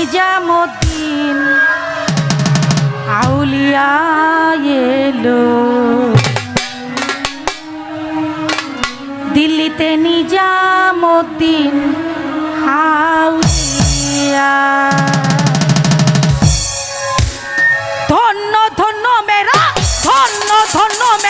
নিজামুদ্দিন আউলিয়া এলো। দিল্লিতে নিজামুদ্দিন আউলিয়া। ধন্য ধন্য মেরা ধন্য ধন্য মেরা